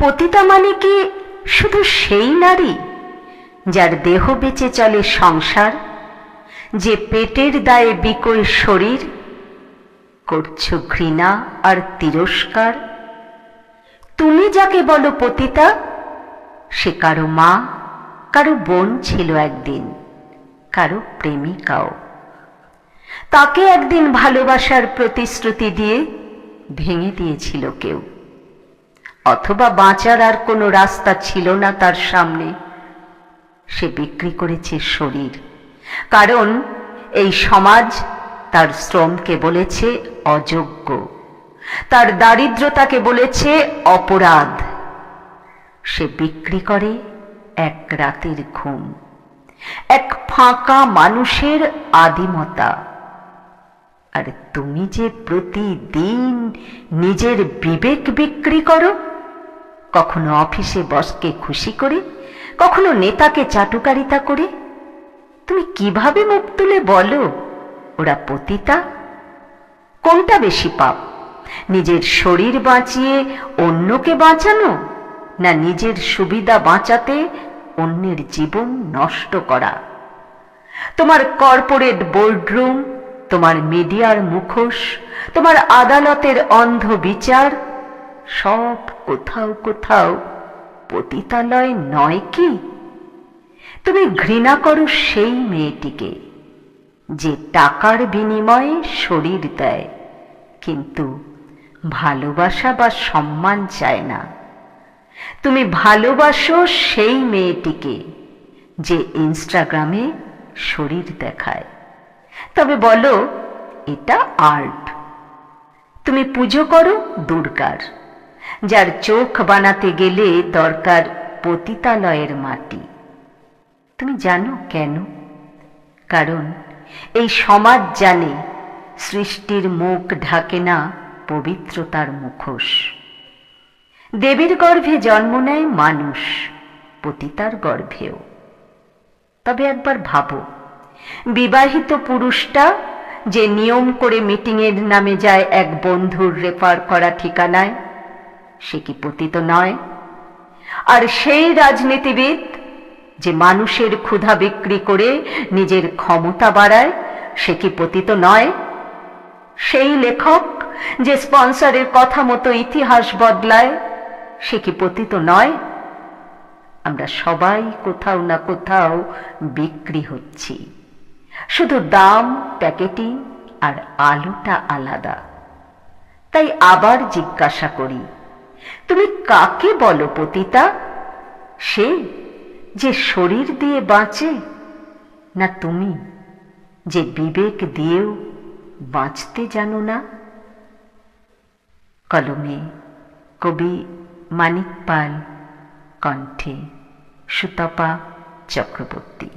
পতিতা মানে কি শুধু সেই নারী যার দেহ বেঁচে চলে সংসার, যে পেটের দায়ে বিকল শরীর, করছ ঘৃণা আর তিরস্কার? তুমি যাকে বলো পতিতা, সে কারও মা, কারও বোন ছিল একদিন, কারও প্রেমিকাও। তাকে একদিন ভালোবাসার প্রতিশ্রুতি দিয়ে ভেঙে দিয়েছিল কেউ। অথবা বাঁচার আর কোনো রাস্তা ছিল না তার সামনে। সে বিক্রি করেছে শরীর। কারণ এই সমাজ তার শ্রমকে বলেছে অযোগ্য। তার দারিদ্রতাকে বলেছে অপরাধ। সে বিক্রি করে এক রাতের ঘুম। এক ফাঁকা মানুষের আদিমতা। আর তুমি যে প্রতিদিন নিজের বিবেক বিক্রি করো কখনো অফিসে বসকে খুশি করে, কখনো নেতাকে চাটুকারিতা করে। তুমি কীভাবে মুখ তুলে বলো, ওরা পতিতা? কোনটা বেশি পাপ, নিজের শরীর বাঁচিয়ে অন্যকে বাঁচানো, না নিজের সুবিধা বাঁচাতে অন্যের জীবন নষ্ট করা? তোমার কর্পোরেট বোর্ডরুম, তোমার মিডিয়ার মুখোশ, তোমার আদালতের অন্ধ বিচার সব কোথাও কোথাও। পতিতালয় নয় কি? তুমি ঘৃণা করো সেই মেয়েটিকে, যে টাকার বিনিময়ে শরীর দেয়। কিন্তু ভালোবাসা বা সম্মান চায় না। তুমি ভালোবাসো সেই মেয়েটিকে, যে ইনস্টাগ্রামে শরীর দেখায়। তবে বলো, এটা আর্ট। তুমি পুজো করো দুর্গার। যার চোখ বানাতে গেলে দরকার পতিতালয়ের মাটি। তুমি জানো কেন? কারণ এই সমাজ জানে সৃষ্টির মুখ ঢাকে না পবিত্রতার মুখোশ। দেবীর গর্ভে জন্ম নেয় মানুষ, পতিতার গর্ভেও। তবে একবার ভাবো, বিবাহিত পুরুষটা যে নিয়ম করে মিটিংয়ের নামে যায় এক বন্ধুর রেফার করা ঠিকানায় সে কি পতিত নয়? আর সেই রাজনীতিবিদ যে মানুষের ক্ষুধা বিক্রি করে নিজের ক্ষমতা বাড়ায়, সে কি পতিত নয়? সেই লেখক যে স্পন্সরের কথা মতো ইতিহাস বদলায়, সে কি পতিত নয়? আমরা সবাই কোথাও না কোথাও বিক্রি হচ্ছি। শুধু দাম, প্যাকেটিং আর আলোটা আলাদা। তাই আবার জিজ্ঞাসা করি তুমি কাকে বলো পতিতা? সে যে শরীর দিয়ে বাঁচে না তুমি যে বিবেক দিয়েও বাঁচতে জানো না? কলমে কবি মানিক পাল কণ্ঠে সুতপা চক্রবর্তী।